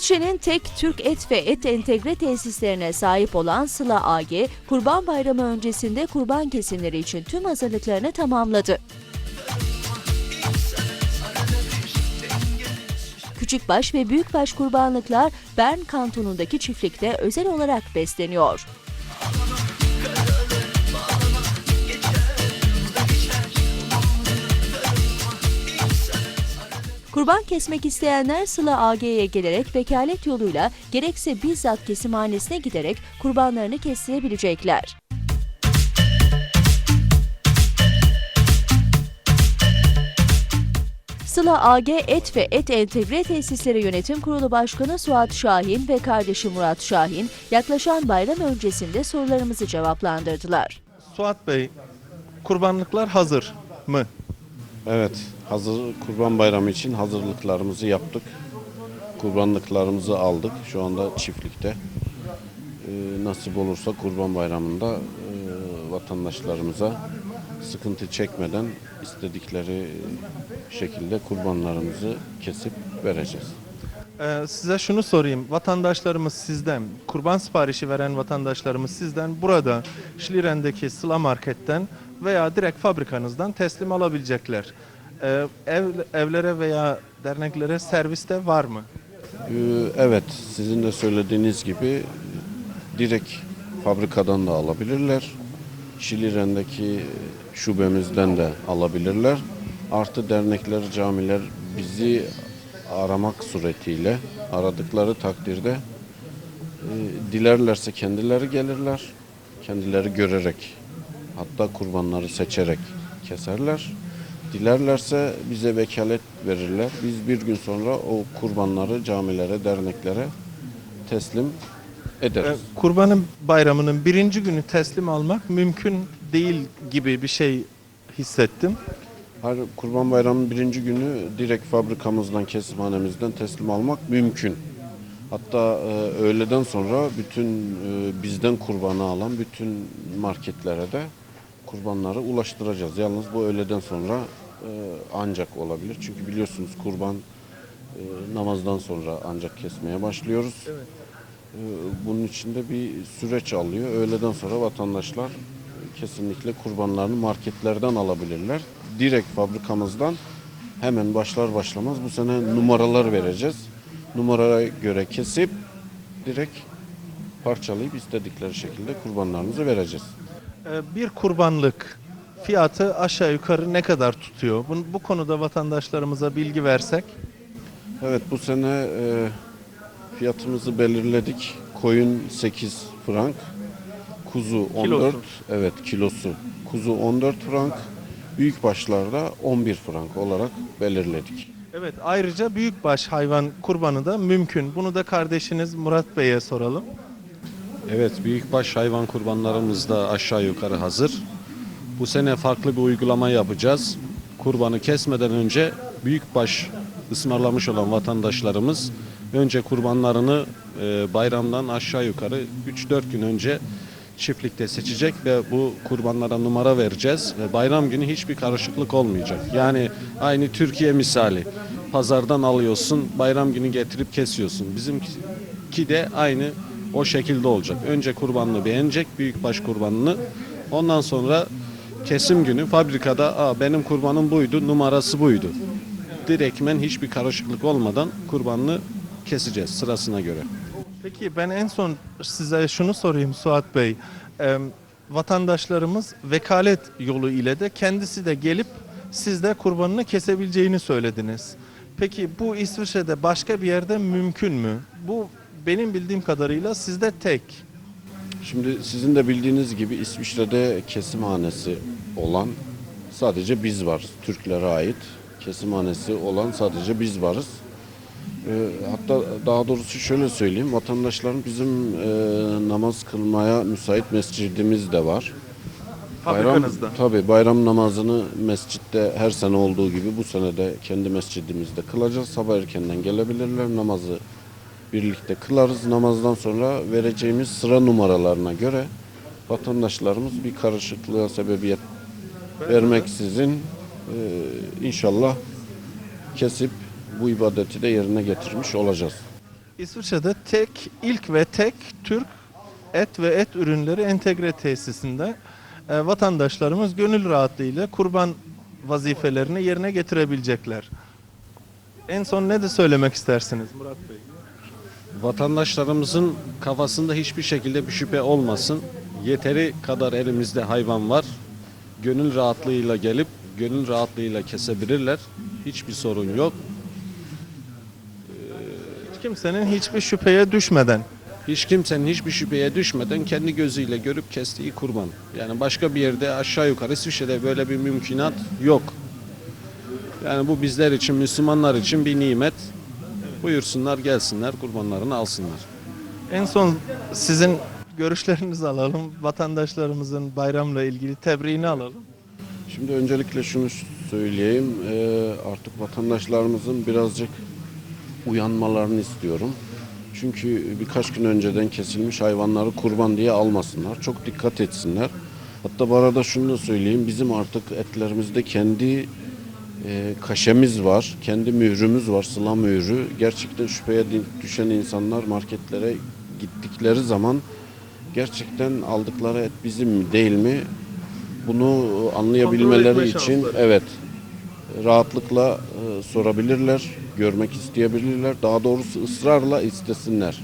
İsviçre'nin tek Türk et ve et entegre tesislerine sahip olan Sıla AG, Kurban Bayramı öncesinde kurban kesimleri için tüm hazırlıklarını tamamladı. Küçükbaş ve büyükbaş kurbanlıklar Bern kantonundaki çiftlikte özel olarak besleniyor. Kurban kesmek isteyenler Sıla AG'ye gelerek vekalet yoluyla gerekse bizzat kesimhanesine giderek kurbanlarını kestirebilecekler. Sıla AG Et ve Et Entegre Tesisleri Yönetim Kurulu Başkanı Suat Şahin ve kardeşi Murat Şahin yaklaşan bayram öncesinde sorularımızı cevaplandırdılar. Suat Bey, kurbanlıklar hazır mı? Evet, hazır Kurban Bayramı için hazırlıklarımızı yaptık. Kurbanlıklarımızı aldık. Şu anda çiftlikte. Ee, nasip olursa Kurban Bayramı'nda e, vatandaşlarımıza sıkıntı çekmeden istedikleri şekilde kurbanlarımızı kesip vereceğiz. Ee, size şunu sorayım. Vatandaşlarımız sizden, kurban siparişi veren vatandaşlarımız sizden burada Şliren'deki Sıla Market'ten veya direkt fabrikanızdan teslim alabilecekler. Ee, ev, evlere veya derneklere serviste var mı? Ee, Evet, sizin de söylediğiniz gibi direkt fabrikadan da alabilirler. Şiliren'deki şubemizden de alabilirler. Artı dernekler, camiler bizi aramak suretiyle aradıkları takdirde e, dilerlerse kendileri gelirler. Kendileri görerek hatta kurbanları seçerek keserler. Dilerlerse bize vekalet verirler. Biz bir gün sonra o kurbanları camilere, derneklere teslim ederiz. kurbanın bayramının birinci günü teslim almak mümkün değil gibi bir şey hissettim. Her Kurban Bayramı'nın birinci günü direkt fabrikamızdan, kesimhanemizden teslim almak mümkün. Hatta e, öğleden sonra bütün e, bizden kurbanı alan bütün marketlere de kurbanları ulaştıracağız. Yalnız bu öğleden sonra e, ancak olabilir. Çünkü biliyorsunuz kurban e, namazdan sonra ancak kesmeye başlıyoruz. E, bunun içinde bir süreç alıyor. Öğleden sonra vatandaşlar kesinlikle kurbanlarını marketlerden alabilirler. Direkt fabrikamızdan hemen başlar başlamaz bu sene numaralar vereceğiz. Numaraya göre kesip direkt parçalayıp istedikleri şekilde kurbanlarımızı vereceğiz. Ee, Bir kurbanlık fiyatı aşağı yukarı ne kadar tutuyor? Bu, bu konuda vatandaşlarımıza bilgi versek. Evet bu sene e, fiyatımızı belirledik. Koyun 8 frank, kuzu 14. Kilosu. Evet kilosu. Kuzu 14 frank, büyük başlarda 11 frank olarak belirledik. Evet ayrıca büyükbaş hayvan kurbanı da mümkün. Bunu da kardeşiniz Murat Bey'e soralım. Evet, büyükbaş hayvan kurbanlarımız da aşağı yukarı hazır. Bu sene farklı bir uygulama yapacağız. Kurbanı kesmeden önce büyükbaş ısmarlamış olan vatandaşlarımız önce kurbanlarını e, bayramdan aşağı yukarı 3-4 gün önce çiftlikte seçecek ve bu kurbanlara numara vereceğiz ve bayram günü hiçbir karışıklık olmayacak. Yani aynı Türkiye misali. Pazardan alıyorsun, bayram günü getirip kesiyorsun. Bizimki de aynı o şekilde olacak. Önce kurbanını beğenecek, büyükbaş kurbanını. Ondan sonra kesim günü fabrikada Aa, benim kurbanım buydu, numarası buydu. Direktmen hiçbir karışıklık olmadan kurbanını keseceğiz sırasına göre. Peki ben en son size şunu sorayım Suat Bey. Ee, vatandaşlarımız vekalet yolu ile de kendisi de gelip sizde kurbanını kesebileceğini söylediniz. Peki bu İsviçre'de başka bir yerde mümkün mü? Bu benim bildiğim kadarıyla sizde tek. Şimdi sizin de bildiğiniz gibi İsviçre'de kesimhanesi olan sadece biz varız. Türklere ait kesimhanesi olan sadece biz varız. Ee, hatta daha doğrusu şöyle söyleyeyim. Vatandaşların bizim e, namaz kılmaya müsait mescidimiz de var. Fabrikanızda. tabii bayram namazını mescitte her sene olduğu gibi bu sene de kendi mescidimizde kılacağız. Sabah erkenden gelebilirler. Namazı birlikte kılarız. Namazdan sonra vereceğimiz sıra numaralarına göre vatandaşlarımız bir karışıklığa sebebiyet vermeksizin e, inşallah kesip bu ibadeti de yerine getirmiş olacağız. İsviçre'de tek, ilk ve tek Türk et ve et ürünleri entegre tesisinde e, vatandaşlarımız gönül rahatlığıyla kurban vazifelerini yerine getirebilecekler. En son ne de söylemek istersiniz Murat Bey? Vatandaşlarımızın kafasında hiçbir şekilde bir şüphe olmasın. Yeteri kadar elimizde hayvan var. Gönül rahatlığıyla gelip gönül rahatlığıyla kesebilirler. Hiçbir sorun yok. Hiç kimsenin hiçbir şüpheye düşmeden Hiç kimsenin hiçbir şüpheye düşmeden kendi gözüyle görüp kestiği kurban. Yani başka bir yerde aşağı yukarı İsviçre'de böyle bir mümkünat yok. Yani bu bizler için, Müslümanlar için bir nimet. Buyursunlar gelsinler kurbanlarını alsınlar. en son sizin görüşlerinizi alalım. Vatandaşlarımızın bayramla ilgili tebriğini alalım. Şimdi öncelikle şunu söyleyeyim. Ee, artık vatandaşlarımızın birazcık uyanmalarını istiyorum. Çünkü birkaç gün önceden kesilmiş hayvanları kurban diye almasınlar. Çok dikkat etsinler. Hatta bu arada şunu da söyleyeyim. Bizim artık etlerimizde kendi e, kaşemiz var. Kendi mührümüz var. Sıla mührü. Gerçekten şüpheye düşen insanlar marketlere gittikleri zaman gerçekten aldıkları et bizim mi değil mi bunu anlayabilmeleri Kontrol etme için şansları. evet rahatlıkla e, sorabilirler, görmek isteyebilirler. Daha doğrusu ısrarla istesinler.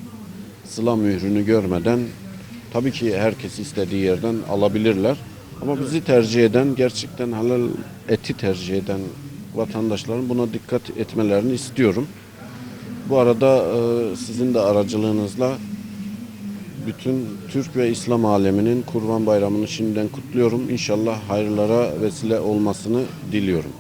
Sıla mührünü görmeden tabii ki herkes istediği yerden alabilirler. Ama bizi tercih eden, gerçekten halal eti tercih eden vatandaşların buna dikkat etmelerini istiyorum. Bu arada e, sizin de aracılığınızla bütün Türk ve İslam aleminin Kurban Bayramı'nı şimdiden kutluyorum. İnşallah hayırlara vesile olmasını diliyorum.